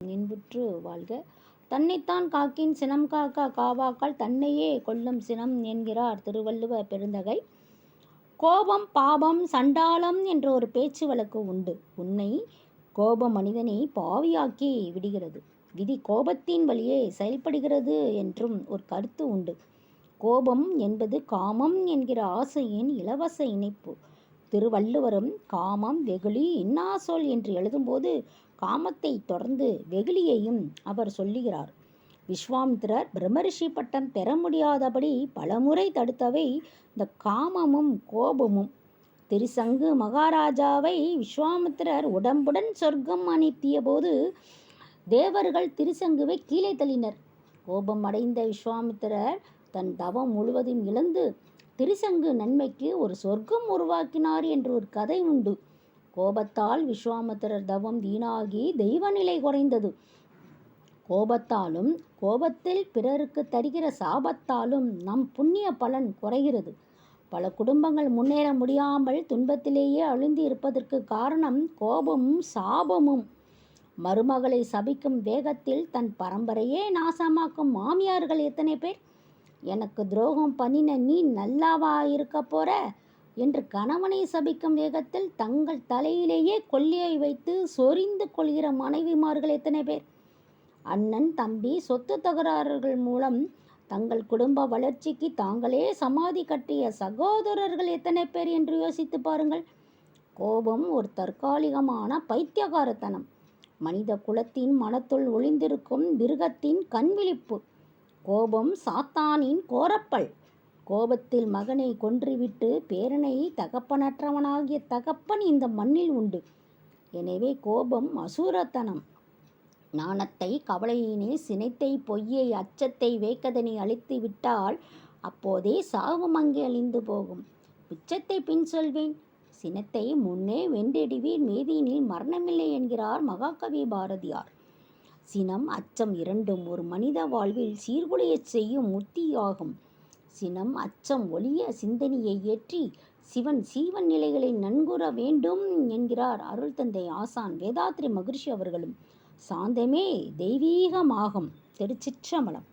இன்புற்று வாழ்க. தன்னைத்தான் காக்கின் சினம் காக்க காவாக்கால் தன்னையே கொல்லும் சினம் என்கிறார் திருவள்ளுவ பெருந்தகை. கோபம் பாபம் சண்டாளம் என்ற ஒரு பேச்சு வழக்கு உண்டு. உன்னை கோபம் மனிதனை பாவியாக்கி விடுகிறது. விதி கோபத்தின் வழியே செயல்படுகிறது என்றும் ஒரு கருத்து உண்டு. கோபம் என்பது காமம் என்கிற ஆசையின் இலவச இணைப்பு. திருவள்ளுவரும் காமம் வெகுளி இன்னா சொல் என்று எழுதும்போது காமத்தை தொடர்ந்து வெகுளியையும் அவர் சொல்லுகிறார். விஸ்வாமித்திரர் பிரம்மரிஷி பட்டம் பெற முடியாதபடி பலமுறை தடுத்தவை இந்த காமமும் கோபமும். திருசங்கு மகாராஜாவை விஸ்வாமித்திரர் உடம்புடன் சொர்க்கம் அனுப்பிய போது தேவர்கள் திருசங்குவை கீழே தள்ளினர். கோபம் அடைந்த விஸ்வாமித்திரர் தன் தவம் முழுவதும் இழந்து திருசங்கு நன்மைக்கு ஒரு சொர்க்கம் உருவாக்கினார் என்று ஒரு கதை உண்டு. கோபத்தால் விஸ்வாமித்திரர் தவம் வீணாகி தெய்வ நிலை குறைந்தது. கோபத்தாலும் கோபத்தில் பிறருக்கு தருகிற சாபத்தாலும் நம் புண்ணிய பலன் குறைகிறது. பல குடும்பங்கள் முன்னேற முடியாமல் துன்பத்திலேயே அழுந்தி இருப்பதற்கு காரணம் கோபமும் சாபமும். மருமகளை சபிக்கும் வேகத்தில் தன் பரம்பரையே நாசமாக்கும் மாமியார்கள் எத்தனை பேர்? எனக்கு துரோகம் பண்ணின நீ நல்லாவா இருக்க போற? என்று கணவனை சபிக்கும் வேகத்தில் தங்கள் தலையிலேயே கொல்லியை வைத்து சொரிந்து கொள்கிற மனைவிமார்கள் எத்தனை பேர்? அண்ணன் தம்பி சொத்து தகராறுகள் மூலம் தங்கள் குடும்ப வளர்ச்சிக்கு தாங்களே சமாதி கட்டிய சகோதரர்கள் எத்தனை பேர் என்று யோசித்து பாருங்கள். கோபம் ஒரு தற்காலிகமான பைத்தியகாரத்தனம். மனித குலத்தின் மனத்துள் ஒளிந்திருக்கும் மிருகத்தின் கண்விழிப்பு. கோபம் சாத்தானின் கோரப்பல். கோபத்தில் மகனை கொன்றுவிட்டு பேரனை தகப்பனற்றவனாகிய தகப்பன் இந்த மண்ணில் உண்டு. எனவே கோபம் அசூரத்தனம். நாணத்தை கவலையினை சினைத்தை பொய்யை அச்சத்தை வேக்கதனை அழித்து விட்டால் அப்போதே சாவும் அங்கே அழிந்து போகும். பிச்சத்தை பின் சொல்வேன். சினத்தை முன்னே வென்றெடுவீர். மேதியினில் மரணமில்லை என்கிறார் மகாகவி பாரதியார். சினம் அச்சம் இரண்டும் ஒரு மனித வாழ்வில் சீர்குலையச் செய்யும் முத்தியாகும் சினம் அச்சம் ஒளிய சிந்தனையை ஏற்றி சிவன் சீவன் நிலைகளை நன்குற வேண்டும் என்கிறார் அருள் தந்தை ஆசான் வேதாத்ரி மகிழ்ச்சி அவர்களும். சாந்தமே தெய்வீகமாகும் திருச்சிற்றம்பலம்.